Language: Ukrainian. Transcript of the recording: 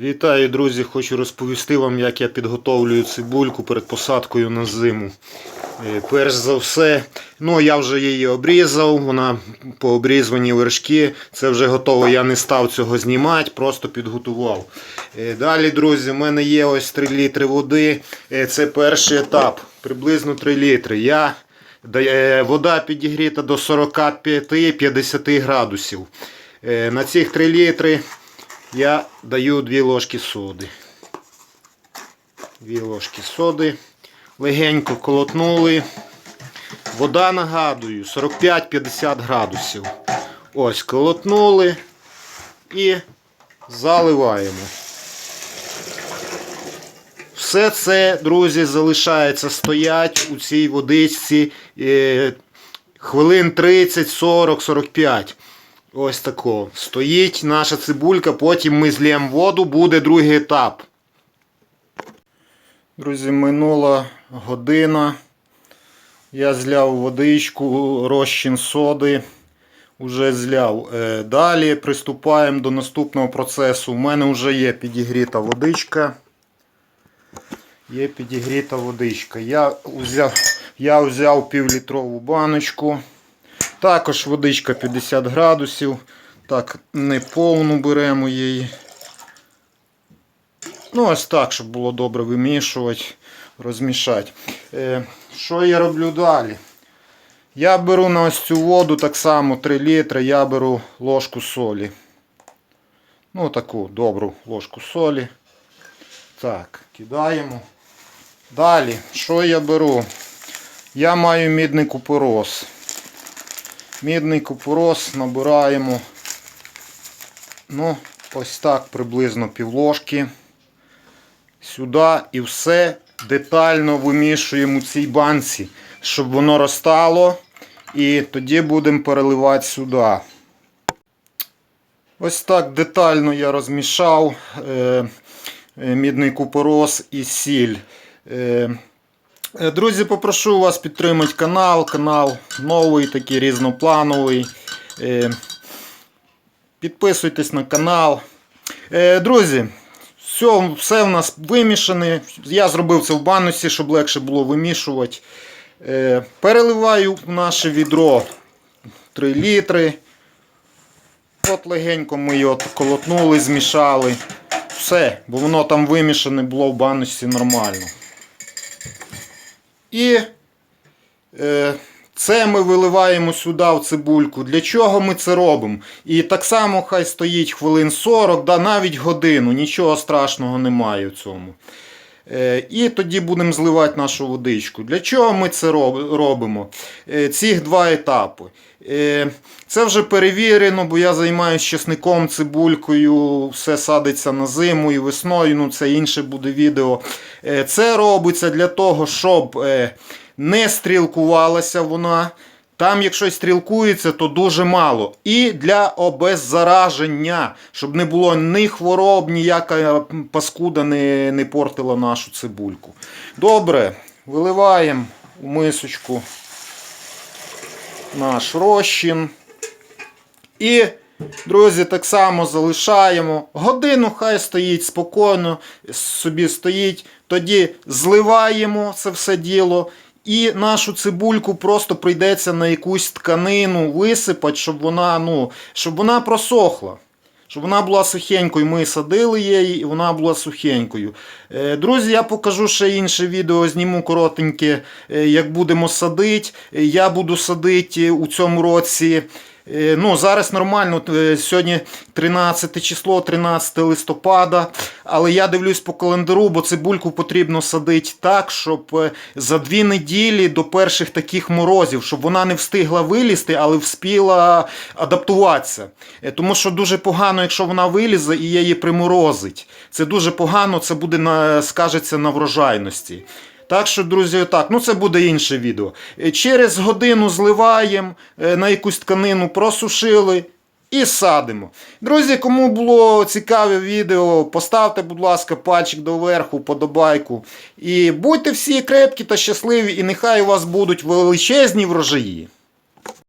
Вітаю, друзі! Хочу розповісти вам, як я підготовлюю цибульку перед посадкою на зиму. Е, Перш за все, ну я вже її обрізав, вона по обрізані вершки. Це вже готово, я не став цього знімати, просто підготував. Е, Далі, друзі, в мене є ось 3 літри води. Е, Це перший етап, приблизно 3 літри. Я, вода підігріта до 45-50 градусів. На цих 3 літри я даю 2 ложки соди. 2 ложки соди. Легенько колотнули. Вода, нагадую, 45-50 градусів. Ось, колотнули і заливаємо. Все це, друзі, залишається стоять у цій водичці е, хвилин 30, 40, 45. Ось тако. Стоїть наша цибулька, потім ми злємо воду, буде другий етап. Друзі, минула година. Я зляв водичку, розчин соди. Уже зляв. Е, Далі приступаємо до наступного процесу. У мене вже є підігріта водичка. Є підігріта водичка. Я взяв, я взяв півлітрову баночку. Також водичка 50 градусів. Так, не повну беремо її. Ну, ось так, щоб було добре вимішувати, розмішати. Е, що я роблю далі? Я беру на ось цю воду так само 3 літри, я беру ложку солі. Ну, таку добру ложку солі. Так, кидаємо. Далі, що я беру? Я маю мідний купорос. Мідний купорос набираємо. Ну, ось так приблизно півложки. Сюди і все детально вимішуємо у цій банці, щоб воно розтало. І тоді будемо переливати сюди. Ось так детально я розмішав е, е, мідний купорос і сіль. Е, Друзі, попрошу вас підтримати канал. Канал новий, такий різноплановий. Е, Підписуйтесь на канал. Е, Друзі, все, все в нас вимішане. Я зробив це в банусі, щоб легше було вимішувати. Е, Переливаю в наше відро 3 літри. От легенько ми його колотнули, змішали. Все, бо воно там вимішане було в банусі нормально. І е, це ми виливаємо сюди в цибульку. Для чого ми це робимо? І так само хай стоїть хвилин 40, да навіть годину. Нічого страшного немає в цьому. Е, і тоді будемо зливати нашу водичку. Для чого ми це робимо? Е, ці два етапи. Е, це вже перевірено, бо я займаюся чесником, цибулькою, все садиться на зиму і весною. Ну, це інше буде відео. Це робиться для того, щоб не стрілкувалася вона. Там, якщо стрілкується, то дуже мало. І для обеззараження, щоб не було ні хвороб, ніяка паскуда не, не портила нашу цибульку. Добре, виливаємо у мисочку наш розчин. І, друзі, так само залишаємо. Годину хай стоїть спокійно, собі стоїть. Тоді зливаємо це все діло. І нашу цибульку просто прийдеться на якусь тканину висипати, щоб вона, ну, щоб вона просохла. Щоб вона була сухенькою. Ми садили її і вона була сухенькою. Е, Друзі, я покажу ще інше відео, зніму коротеньке, е, як будемо садити. Е, Я буду садити у цьому році. Е, Ну, зараз нормально, е, сьогодні 13 число, 13 листопада. Але я дивлюсь по календару, бо цибульку потрібно садити так, щоб е, за дві неділі до перших таких морозів, щоб вона не встигла вилізти, але вспіла адаптуватися. Тому що дуже погано, якщо вона вилізе і її приморозить. Це дуже погано, це буде скажеться на врожайності. Так що, друзі, так, ну це буде інше відео. Е, Через годину зливаємо е, на якусь тканину, просушили і садимо. Друзі, кому було цікаве відео, поставте, будь ласка, пальчик доверху, подобайку. І будьте всі крепкі та щасливі, і нехай у вас будуть величезні врожаї.